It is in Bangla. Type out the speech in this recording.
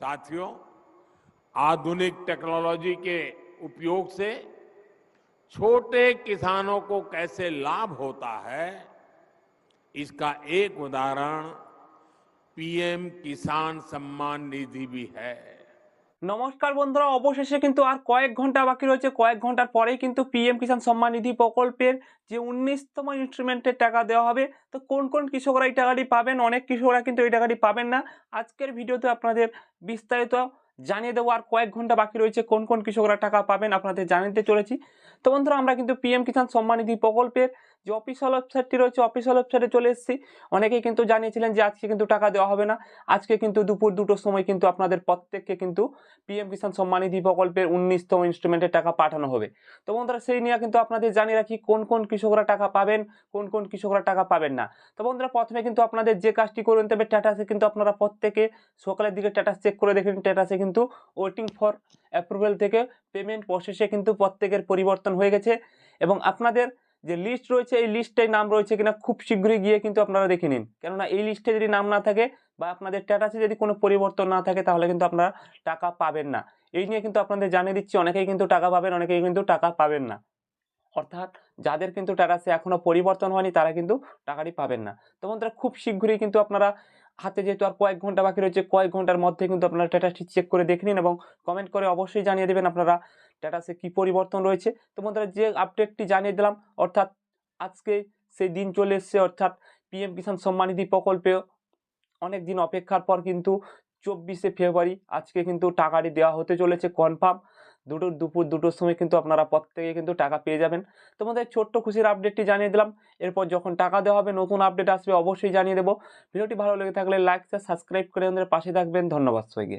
साथियों, आधुनिक टेक्नोलॉजी के उपयोग से छोटे किसानों को कैसे लाभ होता है, इसका एक उदाहरण पीएम किसान सम्मान निधि भी है। নমস্কার বন্ধুরা, অবশেষে কিন্তু আর কয়েক ঘণ্টা বাকি রয়েছে। কয়েক ঘণ্টার পরেই কিন্তু পিএম কিষাণ সম্মান নিধি প্রকল্পের যে উনিশতম ইনস্ট্রুমেন্টের টাকা দেওয়া হবে, তো কোন কোন কৃষকরা এই টাকাটি পাবেন? অনেক কৃষকরা কিন্তু এই টাকাটি পাবেন না। আজকের ভিডিওতে আপনাদের বিস্তারিত জানিয়ে দেবো আর কয়েক ঘণ্টা বাকি রয়েছে, কোন কোন কৃষকরা টাকা পাবেন আপনাদের জানাতে চলেছি। তো বন্ধুরা, আমরা কিন্তু পিএম কিষাণ সম্মান নিধি প্রকল্পের যে অফিসিয়াল ওয়েবসাইটটি রয়েছে অফিসিয়াল ওয়েবসাইটে চলে এসেছি। অনেকেই কিন্তু জানিয়েছিলেন যে আজকে কিন্তু টাকা দেওয়া হবে না। আজকে কিন্তু দুপুর দুটোর সময় কিন্তু আপনাদের প্রত্যেককে কিন্তু পিএম কিষাণ সম্মান নিধি প্রকল্পের উনিশতম ইনস্ট্রুমেন্টের টাকা পাঠানো হবে। তো বন্ধুরা, সেই নিয়ে কিন্তু আপনাদের জানিয়ে রাখি, কোন কোন কৃষকরা টাকা পাবেন, কোন কোন কৃষকরা টাকা পাবেন না। তো বন্ধুরা, প্রথমে কিন্তু আপনাদের যে কাজটি করে নিতে হবে স্ট্যাটাসে কিন্তু আপনারা প্রত্যেকে সকালের দিকে স্ট্যাটাস চেক করে দেখেন স্ট্যাটাসে কিন্তু ওয়েটিং ফর অ্যাপ্রুভেল থেকে পেমেন্ট প্রসেসে কিন্তু প্রত্যেকের পরিবর্তন হয়ে গেছে। এবং আপনাদের যে লিস্ট রয়েছে, এই লিস্টে নাম রয়েছে কিনা খুব শীঘ্রই গিয়ে কিন্তু আপনারা দেখে নিন। কেননা এই লিস্টে যদি নাম না থাকে বা আপনাদের স্ট্যাটাসে যদি কোনো পরিবর্তন না থাকে, তাহলে কিন্তু আপনারা টাকা পাবেন না। এই নিয়ে কিন্তু আপনাদের জানিয়ে দিচ্ছি, অনেকেই কিন্তু টাকা পাবেন, অনেকেই কিন্তু টাকা পাবেন না। অর্থাৎ যাদের কিন্তু স্ট্যাটাসে এখনও পরিবর্তন হয়নি, তারা কিন্তু টাকাটি পাবেন না। তো বন্ধুরা, খুব শীঘ্রই কিন্তু আপনারা হাতে যেহেতু আর কয়েক ঘণ্টা বাকি রয়েছে, কয়েক ঘণ্টার মধ্যে কিন্তু আপনারা স্ট্যাটাসটি চেক করে দেখে নিন এবং কমেন্ট করে অবশ্যই জানিয়ে দেবেন আপনারা স্ট্যাটাসে কী পরিবর্তন রয়েছে? তো বন্ধুরা যে আপডেটটি জানিয়ে দিলাম, অর্থাৎ আজকে সেই দিন চলে এসছে, অর্থাৎ পিএম কিষাণ সম্মান নিধি প্রকল্পে অনেক দিন অপেক্ষার পর কিন্তু চব্বিশে ফেব্রুয়ারি আজকে কিন্তু টাকাটি দেওয়া হতে চলেছে কনফার্ম দুটো দুপুর দুটোর সময় কিন্তু আপনারা প্রত্যেকে কিন্তু টাকা পেয়ে যাবেন। তোমাদের ছোট্ট খুশির আপডেটটি জানিয়ে দিলাম, এরপর যখন টাকা দেওয়া হবে, নতুন আপডেট আসবে, অবশ্যই জানিয়ে দেবো। ভিডিওটি ভালো লেগে থাকলে লাইক সাবস্ক্রাইব করে আমাদের পাশে থাকবেন। ধন্যবাদ সবাইকে।